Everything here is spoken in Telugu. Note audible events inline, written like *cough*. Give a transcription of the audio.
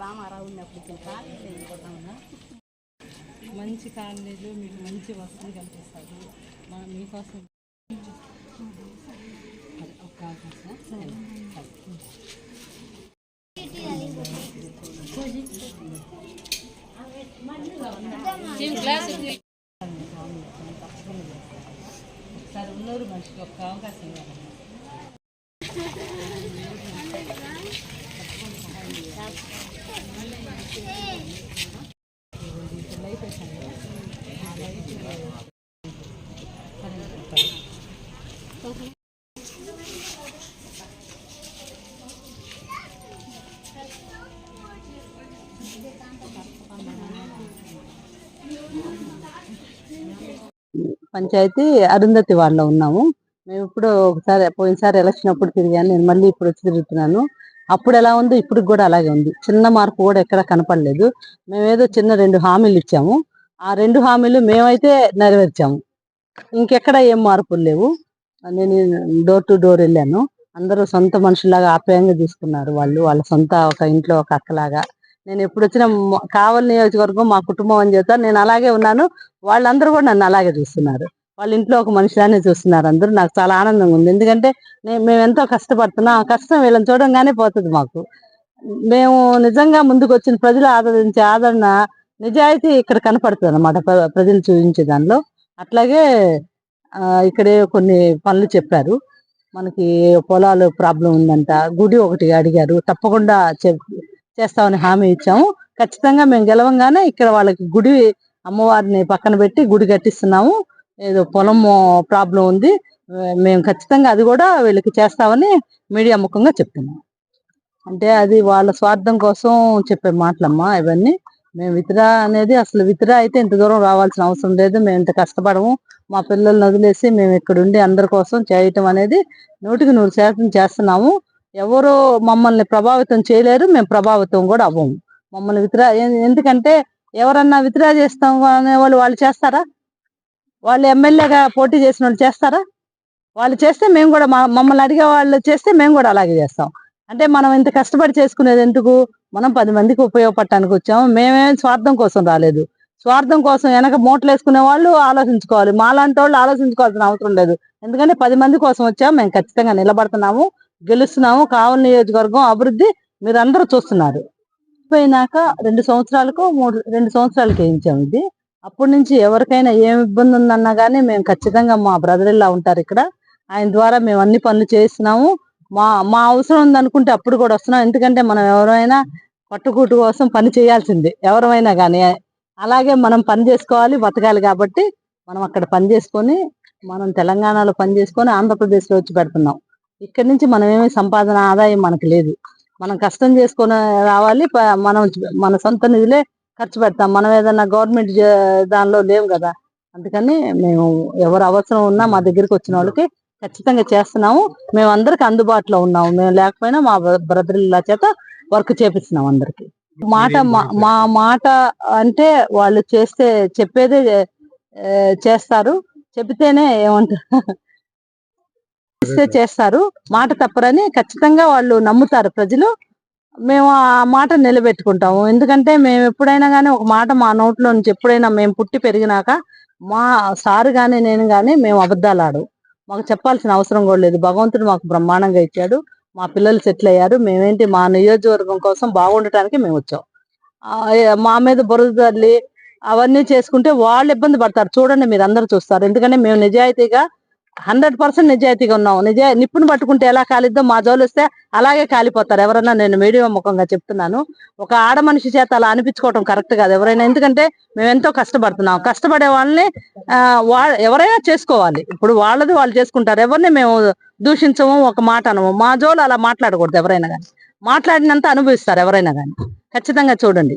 రామారావు ఉన్నప్పుడు ఇచ్చిన కాలేజీ మంచి కాలేజీలో మీకు మంచి వసతి కల్పిస్తారు మా మీకోసం ఒక్క అవకాశం సరే సరే మనిషికి ఒక్క అవకాశం ఇవ్వాలి. పంచాయతీ అరుంధతి వాళ్ళలో ఉన్నాము. మేము ఇప్పుడు ఒకసారి పోయినసారి ఎలక్షన్ అప్పుడు తిరిగాను. నేను మళ్ళీ ఇప్పుడు వచ్చి తిరుగుతున్నాను. అప్పుడు ఎలా ఉందో ఇప్పుడు కూడా అలాగే ఉంది. చిన్న మార్పు కూడా ఎక్కడ కనపడలేదు. మేము ఏదో చిన్న రెండు హామీలు ఇచ్చాము. ఆ రెండు హామీలు మేమైతే నెరవేర్చాము. ఇంకెక్కడ ఏం మార్పులు లేవు. నేను డోర్ టు డోర్ వెళ్ళాను. అందరూ సొంత మనుషులాగా ఆప్యాయంగా తీసుకున్నారు వాళ్ళు. వాళ్ళ సొంత ఒక ఇంట్లో ఒక అక్కలాగా. నేను ఎప్పుడు వచ్చిన కావలి నియోజకవర్గం మా కుటుంబం అని చెప్తాను నేను అలాగే ఉన్నాను. వాళ్ళందరూ కూడా నన్ను అలాగే చూస్తున్నారు. వాళ్ళ ఇంట్లో ఒక మనిషిలానే చూస్తున్నారు అందరూ. నాకు చాలా ఆనందంగా ఉంది. ఎందుకంటే నేను మేము ఎంతో కష్టపడుతున్నాం. ఆ కష్టం వీళ్ళని చూడంగానే పోతుంది మాకు. మేము నిజంగా ముందుకు వచ్చిన ప్రజలు ఆదరించే ఆదరణ నిజాయితీ ఇక్కడ కనపడుతుంది అనమాట ప్రజలు చూపించే దానిలో. అట్లాగే ఇక్కడే కొన్ని పనులు చెప్పారు. మనకి పొలాలు ప్రాబ్లం ఉందంట. గుడి ఒకటి అడిగారు. తప్పకుండా చెప్- చేస్తామని హామీ ఇచ్చాము. ఖచ్చితంగా మేము గెలవంగానే ఇక్కడ వాళ్ళకి గుడి అమ్మవారిని పక్కన పెట్టి గుడి కట్టిస్తున్నాము. ఏదో పొలం ప్రాబ్లం ఉంది. మేము ఖచ్చితంగా అది కూడా వీళ్ళకి చేస్తామని మీడియా ముఖంగా చెప్తున్నాం అంటే అది వాళ్ళ స్వార్థం కోసం చెప్పే మాటలమ్మా ఇవన్నీ. మేము విత్రా అనేది అసలు విత్రా అయితే ఇంత దూరం రావాల్సిన అవసరం లేదు. మేము ఇంత కష్టపడము. మా పిల్లల్ని వదిలేసి మేము ఇక్కడ ఉండి అందరి కోసం చేయటం అనేది నూటికి నూరు శాతం చేస్తున్నాము. ఎవరు మమ్మల్ని ప్రభావితం చేయలేరు మేము ప్రభావితం కూడా అవ్వము. మమ్మల్ని విత్డ్రా ఎందుకంటే ఎవరన్నా విత్డ్రా చేస్తాం అనే వాళ్ళు వాళ్ళు చేస్తారా? వాళ్ళు ఎమ్మెల్యేగా పోటీ చేసిన వాళ్ళు చేస్తారా? వాళ్ళు చేస్తే మేము కూడా మా- మమ్మల్ని అడిగే వాళ్ళు చేస్తే మేము కూడా అలాగే చేస్తాం. అంటే మనం ఇంత కష్టపడి చేసుకునేది ఎందుకు? మనం పది మందికి ఉపయోగపడటానికి వచ్చాము. మేమేం స్వార్థం కోసం రాలేదు. స్వార్థం కోసం వెనక మూటలు వేసుకునే వాళ్ళు ఆలోచించుకోవాలి. మాలాంటి వాళ్ళు ఆలోచించుకోవాల్సిన అవసరం లేదు. ఎందుకంటే పది మంది కోసం వచ్చాము. మేము ఖచ్చితంగా నిలబడుతున్నాము. గెలుస్తున్నాము కావలి నియోజకవర్గం అభివృద్ధి మీరందరూ చూస్తున్నారు. పోయినాక రెండు సంవత్సరాలకు మూడు రెండు సంవత్సరాలకి వేయించాము ఇది? అప్పటి నుంచి ఎవరికైనా ఏం ఇబ్బంది ఉందన్నా కానీ మేము ఖచ్చితంగా మా బ్రదర్ ఇలా ఉంటారు ఇక్కడ. ఆయన ద్వారా మేము అన్ని పనులు చేస్తున్నాము. మా మా అవసరం ఉందనుకుంటే అప్పుడు కూడా వస్తున్నాం. ఎందుకంటే మనం ఎవరైనా పట్టుకూటు కోసం పని చేయాల్సిందే. ఎవరైనా కానీ అలాగే మనం పని చేసుకోవాలి బతకాలి కాబట్టి మనం అక్కడ పని చేసుకొని మనం తెలంగాణలో పని చేసుకొని ఆంధ్రప్రదేశ్లో వచ్చి పెడుతున్నాం. ఇక్కడి నుంచి మనం ఏమి సంపాదన ఆదాయం మనకు లేదు. మనం కష్టం చేసుకొని రావాలి మనం మన సొంత నిధులే ఖర్చు పెడతాం. మనం ఏదైనా గవర్నమెంట్ దానిలో లేవు కదా. అందుకని మేము ఎవరు అవసరం ఉన్నా మా దగ్గరికి వచ్చిన వాళ్ళకి ఖచ్చితంగా చేస్తున్నాము. మేము అందరికి అందుబాటులో ఉన్నాము. మేము లేకపోయినా మా బ్రదర్ల చేత వర్క్ చేపిస్తున్నాం అందరికి. మాట మా- మాట అంటే వాళ్ళు చేస్తే చెప్పేదే చేస్తారు. చెబితేనే ఏమంటారు? *laughs* చేస్తారు. మాట తప్పరని ఖచ్చితంగా వాళ్ళు నమ్ముతారు ప్రజలు. మేము ఆ మాట నిలబెట్టుకుంటాము. ఎందుకంటే మేము ఎప్పుడైనా కానీ ఒక మాట మా నోట్లో నుంచి ఎప్పుడైనా మేము పుట్టి పెరిగినాక మా సారు కానీ నేను కానీ మేము అబద్ధాలు ఆడు మాకు చెప్పాల్సిన అవసరం కూడా లేదు. భగవంతుడు మాకు బ్రహ్మాండంగా ఇచ్చాడు. మా పిల్లలు సెటిల్ అయ్యారు. మేమేంటి మా నియోజకవర్గం కోసం బాగుండటానికి మేము వచ్చాం. మా మీద బురద తల్లి అవన్నీ చేసుకుంటే వాళ్ళు ఇబ్బంది పడతారు. చూడండి మీరు అందరు చూస్తారు. ఎందుకంటే మేము నిజాయితీగా హండ్రెడ్ పర్సెంట్ నిజాయితీగా ఉన్నాం. నిజా నిప్పును పట్టుకుంటే ఎలా కాలిద్దో మా జోలు వస్తే అలాగే కాలిపోతారు. ఎవరన్నా నేను మీడియా ముఖంగా చెప్తున్నాను. ఒక ఆడ మనిషి చేత అలా అనిపించుకోవటం కరెక్ట్ కాదు. ఎవరైనా ఎందుకంటే మేము ఎంతో కష్టపడుతున్నాం. కష్టపడే వాళ్ళని ఆ, వా ఎవరైనా చేసుకోవాలి. ఇప్పుడు వాళ్ళది వాళ్ళు చేసుకుంటారు. ఎవరిని మేము దూషించము ఒక మాట అనము. మా జోలు అలా మాట్లాడకూడదు ఎవరైనా కానీ మాట్లాడినంత అనుభవిస్తారు ఎవరైనా కానీ ఖచ్చితంగా చూడండి.